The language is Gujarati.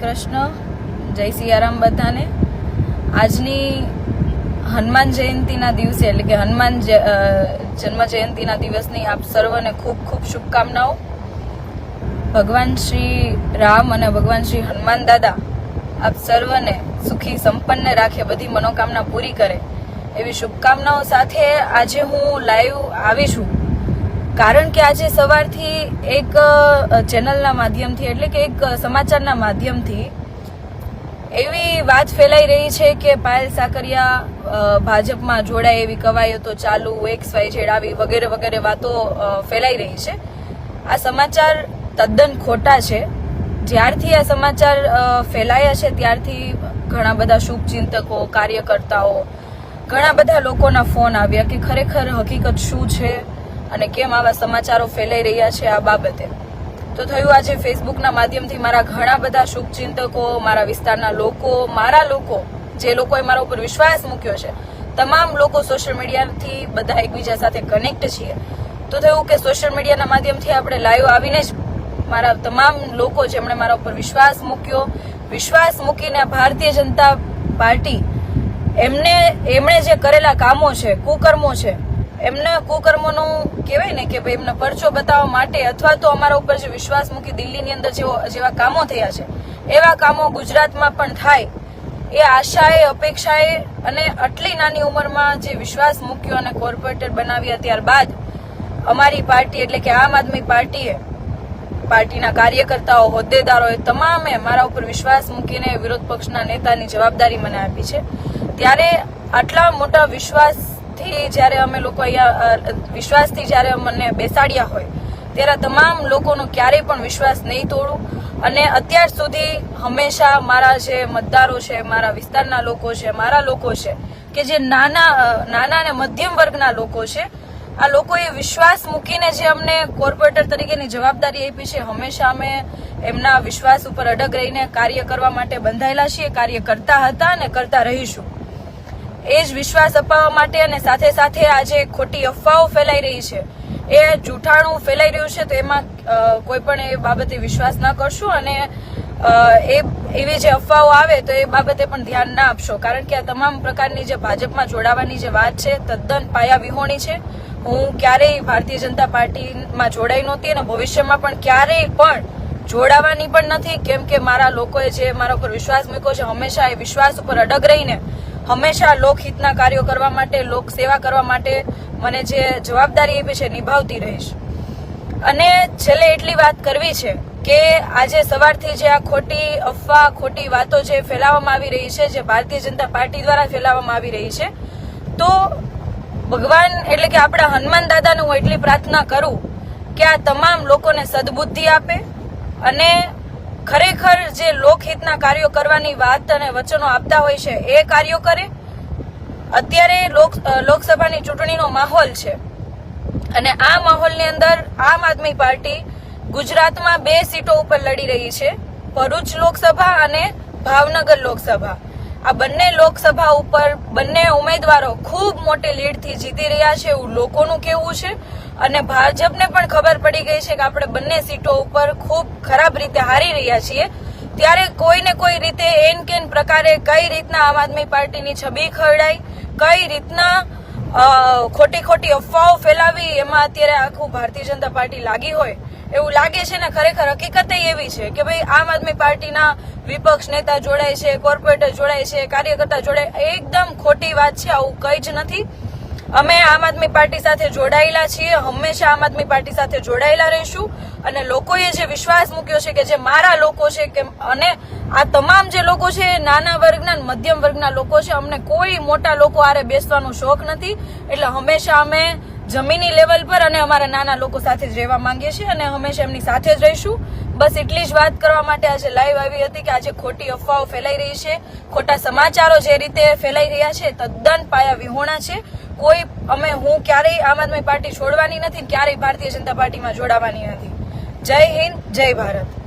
કૃષ્ણ, જય સિયારામ બધાને. આજની હનુમાન જયંતિના દિવસે એટલે કે હનુમાન જન્મ જયંતિના દિવસની આપ સર્વને ખૂબ ખૂબ શુભકામનાઓ. ભગવાન શ્રી રામ અને ભગવાન શ્રી હનુમાન દાદા આપ સર્વને સુખી સંપન્ન રાખે, બધી મનોકામના પૂરી કરે. એવી શુભકામનાઓ સાથે આજે હું લાઈવ આવી છું. કારણ કે આજે સવારથી એક ચેનલના માધ્યમથી, એટલે કે એક સમાચારના માધ્યમથી એવી વાત ફેલાઈ રહી છે કે પાયલ સાકરિયા ભાજપમાં જોડાય એવી કવાયતો ચાલુ એક્સ વાય ઝેડ આવી વગેરે વગેરે વાતો ફેલાઈ રહી છે. આ સમાચાર તદ્દન ખોટા છે. જ્યારથી આ સમાચાર ફેલાયા છે, ત્યારથી ઘણા બધા શુભચિંતકો કાર્યકર્તાઓ, ઘણા બધા લોકોના ફોન આવ્યા કે ખરેખર હકીકત શું છે? અને કેમ આવા સમાચારો ફેલાઈ રહ્યા છે આ બાબતે? તો થયું આજે ફેસબુકના માધ્યમથી મારા ઘણા બધા શુભચિંતકો, મારા વિસ્તારના લોકો, મારા લોકો, જે લોકોએ મારા ઉપર વિશ્વાસ મૂક્યો છે, તમામ લોકો સોશિયલ મીડિયાથી બધા એકબીજા સાથે કનેક્ટ છીએ. તો થયું કે સોશિયલ મીડિયાના માધ્યમથી આપણે લાઈવ આવીને જ મારા તમામ લોકો જેમણે મારા ઉપર વિશ્વાસ મૂક્યો, વિશ્વાસ મૂકીને ભારતીય જનતા પાર્ટી એમને, એમણે જે કરેલા કામો છે, કુકર્મો છે એમને કુકર્મોનું કહેવાય ને કે ભાઈ એમને પરચો બતાવવા માટે અથવા તો અમારા ઉપર જે વિશ્વાસ મૂકી દિલ્હીની અંદર જેવો કામો થયા છે, એવા કામો ગુજરાતમાં પણ થાય. એ આશાએ, અપેક્ષાએ અને આટલી નાની ઉંમરમાં જે વિશ્વાસ મૂક્યો અને કોર્પોરેટર બનાવ્યા ત્યારબાદ અમારી પાર્ટી એટલે કે આમ આદમી પાર્ટીએ, પાર્ટીના કાર્યકર્તાઓ, હોદ્દેદારોએ તમામે મારા ઉપર વિશ્વાસ મૂકીને વિરોધ પક્ષના નેતાની જવાબદારી મને આપી છે. ત્યારે આટલા મોટા વિશ્વાસથી જ્યારે અમે લોકો અહીંયા વિશ્વાસથી જ્યારે મને બેસાડ્યા હોય, ત્યારે તમામ લોકોનો ક્યારેય પણ વિશ્વાસ નહીં તોડું. અને અત્યાર સુધી હંમેશા મારા જે મતદારો છે, મારા વિસ્તારના લોકો છે, મારા લોકો છે, કે જે નાના નાના અને મધ્યમ વર્ગના લોકો છે, આ લોકોએ વિશ્વાસ મૂકીને જે અમને કોર્પોરેટર તરીકેની જવાબદારી આપી છે, હંમેશા અમે એમના વિશ્વાસ ઉપર અડગ રહીને કાર્ય કરવા માટે બંધાયેલા છીએ, કાર્ય કરતા હતા અને કરતા રહીશું. એ જ વિશ્વાસ અપાવવા માટે અને સાથે સાથે આજે ખોટી અફવાઓ ફેલાઈ રહી છે. એ જૂઠાણું ફેલાઈ રહ્યું છે તો એમાં કોઈ પણ એ બાબતે વિશ્વાસ ન કરશું અને એ, એવી જે અફવાઓ આવે તો એ બાબતે પણ ધ્યાન ના આપશો. કારણ કે આ તમામ પ્રકારની જે ભાજપમાં જોડાવાની જે વાત છે, તદ્દન પાયા વિહોણી છે. હું ક્યારેય ભારતીય જનતા પાર્ટીમાં જોડાઈ નહોતી અને ભવિષ્યમાં પણ ક્યારેય પણ જોડાવાની પણ નથી. કેમ કે મારા લોકોએ જે મારા ઉપર વિશ્વાસ મૂક્યો છે, હંમેશા એ વિશ્વાસ ઉપર અડગ રહીને હંમેશા લોકહિતના કાર્યો કરવા માટે, લોક સેવા કરવા માટે મને જે જવાબદારી આપી છે, નિભાવતી રહીશ. અને છેલ્લે એટલી વાત કરવી છે કે આજે સવારથી જે આ ખોટી અફવા, ખોટી વાતો જે ફેલાવવામાં આવી રહી છે, જે ભારતીય જનતા પાર્ટી દ્વારા ફેલાવવામાં આવી રહી છે, તો ભગવાન એટલે કે આપણા હનુમાન દાદાને હું એટલી પ્રાર્થના કરું કે આ તમામ લોકોને સદબુદ્ધિ આપે અને લોકહિતના કાર્યો કરવાની વાત અને વચનો આપતા હોય છે, એ કાર્યો કરે. અત્યારે લોકસભાની ચૂંટણીનો માહોલ છે. અને આ માહોલની અંદર આમ આદમી પાર્ટી ગુજરાતમાં બે સીટો ઉપર લડી રહી છે, ભરૂચ લોકસભા અને ભાવનગર લોકસભા. આ બંને લોકસભા ઉપર બંને ઉમેદવારો ખૂબ મોટી લીડથી જીતી રહ્યા છે એવું લોકોનું કહેવું છે. અને ભાજપને પણ ખબર પડી ગઈ છે કે આપણે બંને સીટો ઉપર ખૂબ ખરાબ રીતે હારી રહ્યા છીએ. ત્યારે કોઈને કોઈ રીતે એન કેન પ્રકારે કઈ રીતના આમ આદમી પાર્ટીની છબી ખરડાઈ, કઈ રીતના ખોટી ખોટી અફવાઓ ફેલાવી, એમાં અત્યારે આખું ભારતીય જનતા પાર્ટી લાગી હોય, એવું લાગે છે ને ખરેખર હકીકત એવી છે કે ભાઈ આમ આદમી પાર્ટીના વિપક્ષ નેતા જોડાય છે કોર્પોરેટર જોડાય છે, કાર્યકર્તા જોડાય, એકદમ ખોટી વાત છે, આવું કઈ જ નથી. અમે આમ આદમી પાર્ટી સાથે જોડાયેલા છીએ, હંમેશા આમ આદમી પાર્ટી સાથે જોડાયેલા રહીશું અને લોકોએ જે વિશ્વાસ મૂક્યો છે કે જે મારા લોકો છે કે અને આ તમામ જે લોકો છે નાના વર્ગના મધ્યમ વર્ગના લોકો છે, અમને કોઈ મોટા લોકો આરે બેસવાનો શોખ નથી. એટલે હંમેશા અમે જમીની લેવલ પર અને અમારા નાના લોકો સાથે જ રહેવા માંગીએ છીએ અને હંમેશા એમની સાથે જ રહીશું. બસ એટલી જ વાત કરવા માટે આજે લાઈવ આવી હતી કે આજે ખોટી અફવાઓ ફેલાઈ રહી છે. ખોટા સમાચારો જે રીતે ફેલાઈ રહ્યા છે, તદ્દન પાયા વિહોણા છે. કોઈ અમે હું ક્યારેય આમ આદમી પાર્ટી છોડવાની નથી ક્યારેય ભારતીય જનતા પાર્ટીમાં જોડાવાની નથી. જય હિન્દ, જય ભારત.